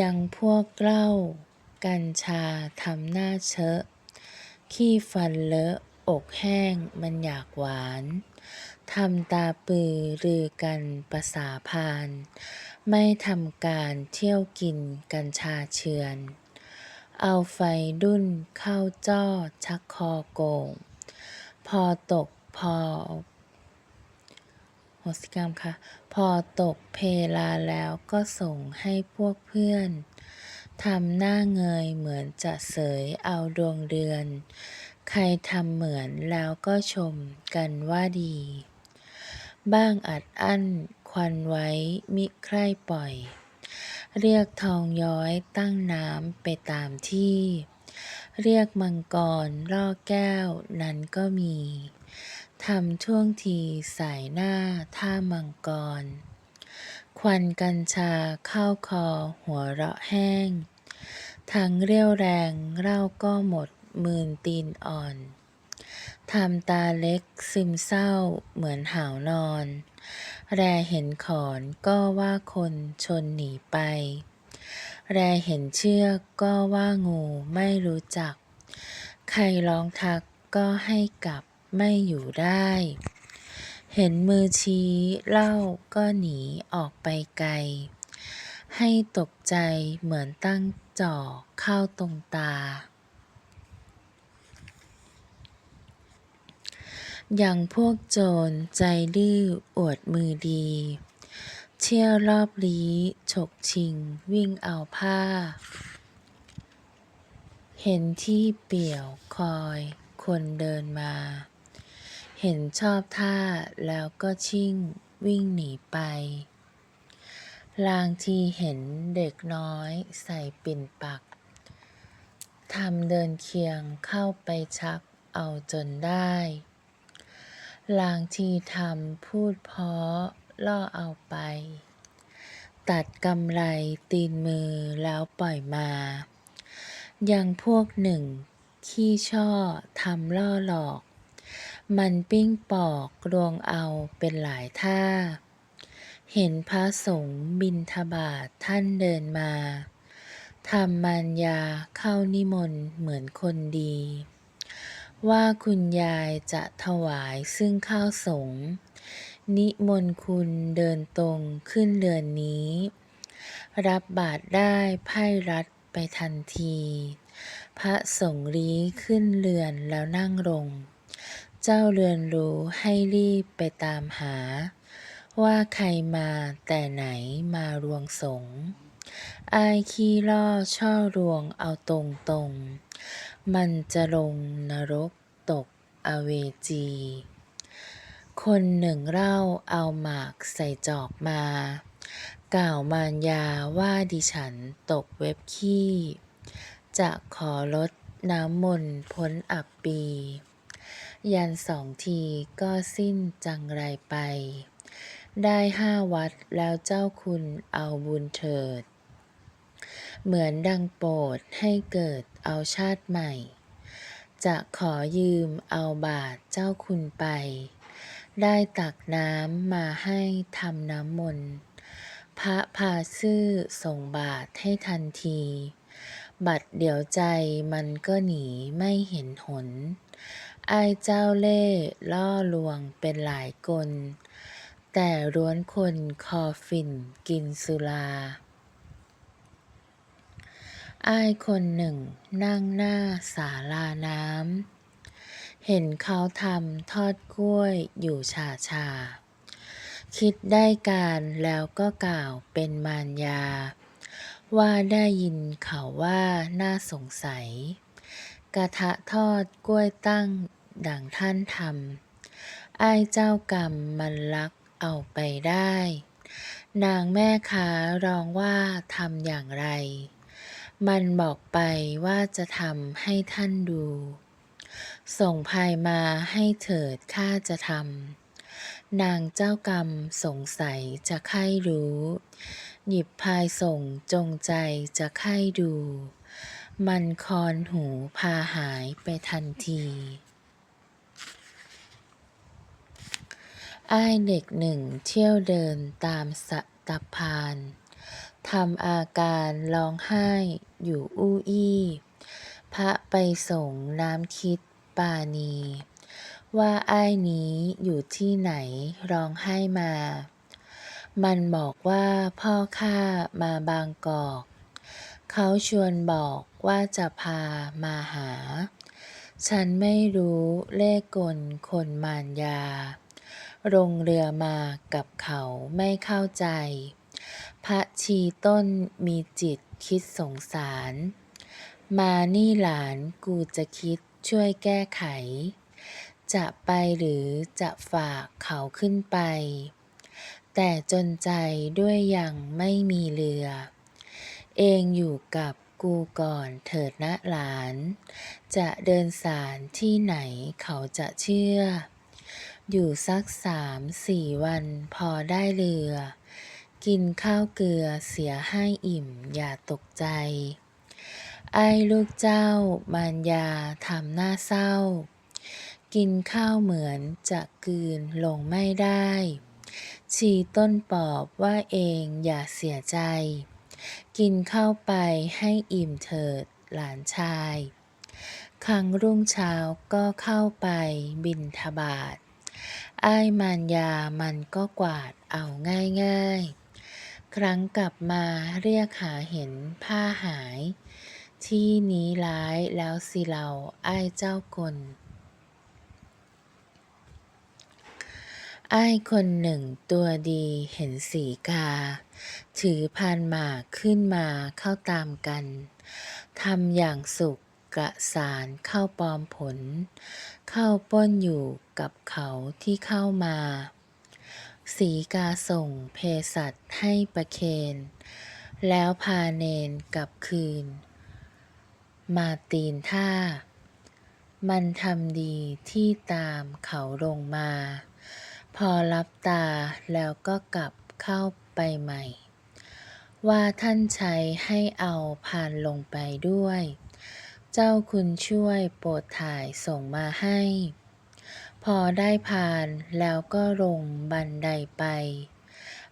ยังพวกเหล้ากัญชาทำหน้าเชอะ ขี้ฟันเลอะ อกแห้งมันอยากหวาน ทำตาปือรือกันประสาพาน ไม่ทำการเที่ยวกินกัญชาเชือน เอาไฟดุ้นเข้าจ้อชักคอโกง พอตกพอ หสิกรรมค่ะ พอตกเพลาแล้วก็ส่งให้พวกเพื่อนทำหน้าเงยเหมือนจะเสยเอาดวงเดือน ใครทำเหมือนแล้วก็ชมกันว่าดี บ้างอัดอั้นควันไว้มิใคร่ปล่อย เรียกทองย้อยตั้งน้ำไปตามที่ เรียกมังกรล่อแก้วนั้นก็มีทำท่วงทีสายหน้าท่ามังกร ควันกัญชาเข้าคอหัวเราะแห้ง ทั้งเรี่ยวแรงเล่าก็หมดมืนตีนอ่อนทำตาเล็กซึมเศร้าเหมือนหาวนอน แรเห็นขอนก็ว่าคนชนหนีไป แรเห็นเชือกก็ว่างูไม่รู้จัก ใครร้องทักก็ให้กลับไม่อยู่ได้ เห็นมือชี้เล่าก็หนีออกไปไกล ให้ตกใจเหมือนตั้งจ่อเข้าตรงตา อย่างพวกโจรใจดื้ออวดมือดี เที่ยวรอบลี้ฉกชิงวิ่งเอาผ้า เห็นที่เปี่ยวคอยคนเดินมา เห็นชอบท่าแล้วก็ชิ่งวิ่งหนีไป ลางทีเห็นเด็กน้อยใส่ปิ่นปัก ทำเดินเคียงเข้าไปชักเอาจนได้ ลางทีทำพูดเพาะ ล่อเอาไป ตัดกำไรตีนมือแล้วปล่อยมา ยังพวกหนึ่ง ขี้ช่อทำล่อหลอก มันปิ้งปอกรวงเอาเป็นหลายท่า เห็นพระสงฆ์บินทบาทท่านเดินมาทำมารยาเข้านิมนต์เหมือนคนดี ว่าคุณยายจะถวายซึ่งข้าวสงฆ์ นิมนต์คุณเดินตรงขึ้นเรือนนี้ รับบาตรได้ไพ่รัดไปทันที พระสงฆ์รีขึ้นเรือนแล้วนั่งลง เจ้าเรือนรู้ให้รีบไปตามหา ว่าใครมาแต่ไหนมารวงสงอายขี้ล่อช่อรวงเอาตรงตรง มันจะลงนรกตกอเวจี คนหนึ่งเล่าเอาหมากใส่จอกมา กล่าวมารยาว่าดิฉันตกเว็บขี้ จะขอลดน้ำมนต์พ้นอับปี ยันสองทีก็สิ้นจังไรไป ได้ห้าวัดแล้วเจ้าคุณเอาบุญเถิด เหมือนดังโปรดให้เกิดเอาชาติใหม่ จะขอยืมเอาบาทเจ้าคุณไป ได้ตักน้ำมาให้ทำน้ำมนต์พระพาซื่อส่งบาทให้ทันที บัดเดี๋ยวใจมันก็หนีไม่เห็นหนอายเจ้าเล่ล่อลวงเป็นหลายกล แต่ร้วนคนคอฝิ่นกินสุราอายคนหนึ่งนั่งหน้าศาลาน้ำ เห็นเขาทำทอดกล้วยอยู่ชาชา คิดได้การแล้วก็กล่าวเป็นมารยา ว่าได้ยินเขาว่าน่าสงสัย กระทะทอดกล้วยตั้งดังท่านทำอายเจ้ากรรมมันลักเอาไปได้ นางแม่ค้าร้องว่าทำอย่างไร มันบอกไปว่าจะทำให้ท่านดู ส่งพายมาให้เถิดข้าจะทำนางเจ้ากรรมสงสัยจะใคร่รู้ หยิบพายส่งจงใจจะใคร่ดู มันคอนหูพาหายไปทันทีอ้ายเด็กหนึ่งเที่ยวเดินตามสะตะพานทำอาการร้องไห้อยู่อู้อี้ พระไปส่งน้ำคิดปานี ว่าอ้ายนี้อยู่ที่ไหนร้องไห้มา มันบอกว่าพ่อข้ามาบางกอก เขาชวนบอกว่าจะพามาหา ฉันไม่รู้เลขกลคนมารยาลงเรือมากับเขาไม่เข้าใจ พระชีต้นมีจิตคิดสงสาร มานี่หลานกูจะคิดช่วยแก้ไข จะไปหรือจะฝากเขาขึ้นไป แต่จนใจด้วยยังไม่มีเรือ เองอยู่กับกูก่อนเถิดนะหลาน จะเดินสารที่ไหนเขาจะเชื่อ อยู่สักสามสี่วันพอได้เรือ กินข้าวเกลือเสียให้อิ่มอย่าตกใจ ไอ้ลูกเจ้ามารยาทำหน้าเศร้า กินข้าวเหมือนจะกืนลงไม่ได้ ชีต้นปอบว่าเองอย่าเสียใจ กินข้าวไปให้อิ่มเถิดหลานชาย ครั้งรุ่งเช้าก็เข้าไปบินทบาทอ้ายมารยามันก็กวาดเอาง่ายๆ ครั้งกลับมาเรียกหาเห็นผ้าหาย ที่นี้ร้ายแล้วสิเราอ้ายเจ้ากลอ้ายคนหนึ่งตัวดีเห็นสีกา ถือพานหมากขึ้นมาเข้าตามกันทำอย่างสุขกระสานเข้าปลอมผล เข้าป้นอยู่กับเขาที่เข้ามา สีกาส่งเพสัตให้ประเคน แล้วพาเนนกลับคืน มาตีนท่า มันทำดีที่ตามเขาลงมา พอรับตาแล้วก็กลับเข้าไปใหม่ ว่าท่านใช้ให้เอาพานลงไปด้วย เจ้าคุณช่วยโปรดถ่ายส่งมาให้ พอได้พานแล้วก็ลงบันไดไป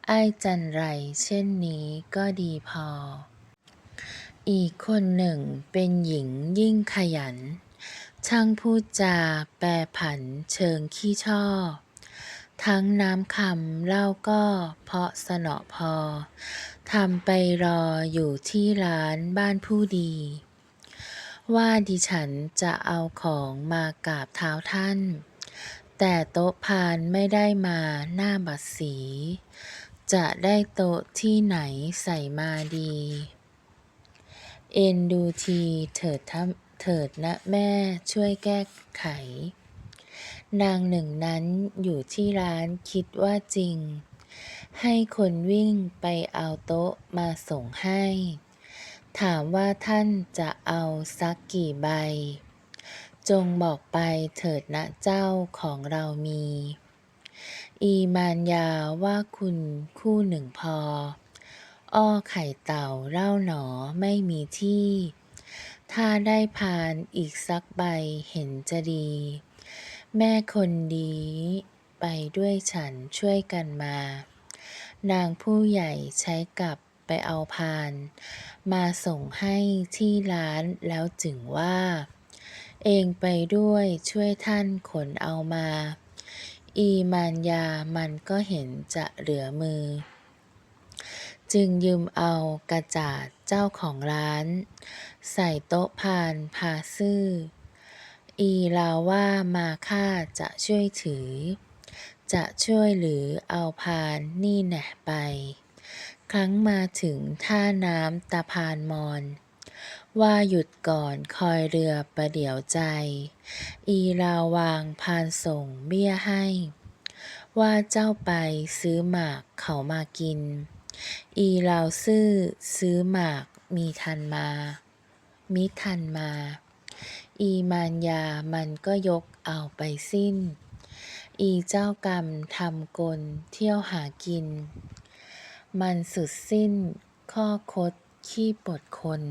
ไอ้จันไรเช่นนี้ก็ดีพอ อีกคนหนึ่งเป็นหญิงยิ่งขยัน ช่างพูดจาแปรผันเชิงขี้ช่อ ทั้งน้ำคำเล่าก็เพาะสนอพอทำไปรออยู่ที่ร้านบ้านผู้ดี ว่าดิฉันจะเอาของมากราบเท้าท่าน แต่โต๊ะพานไม่ได้มาหน้าบัดสี จะได้โต๊ะที่ไหนใส่มาดี เอ็นดูทีเถิดทำเถิดนะแม่ช่วยแก้ไข นางหนึ่งนั้นอยู่ที่ร้านคิดว่าจริง ให้คนวิ่งไปเอาโต๊ะมาส่งให้ ถามว่าท่านจะเอาสักกี่ใบ จงบอกไปเถิดนะเจ้าของเรามี อีมานยาว่าคุณคู่หนึ่งพอ อ้อไข่เต่าเล่าหนอไม่มีที่ ถ้าได้พานอีกสักใบเห็นจะดี แม่คนดีไปด้วยฉันช่วยกันมา นางผู้ใหญ่ใช้กลับไปเอาพาน มาส่งให้ที่ร้านแล้วจึงว่า เองไปด้วยช่วยท่านขนเอามา อีมานยามันก็เห็นจะเหลือมือ จึงยืมเอากระจาดเจ้าของร้าน ใส่โต๊ะพานพาซื่อ อีลาว่ามาข้าจะช่วยถือ จะช่วยหรือเอาพานนี่แหนะไป ครั้งมาถึงท่าน้ำตาพานมอนว่าหยุดก่อนคอยเรือประเดี๋ยวใจ อีลาวางพานส่งเบี้ยให้ ว่าเจ้าไปซื้อหมากเขามากิน อีเหลาซื่อซื้อหมากมีทันมา มิทันมา อีมานยามันก็ยกเอาไปสิ้น อีเจ้ากรรมทำกลเที่ยวหากิน มันสุดสิ้นข้อคดขี้ปดคน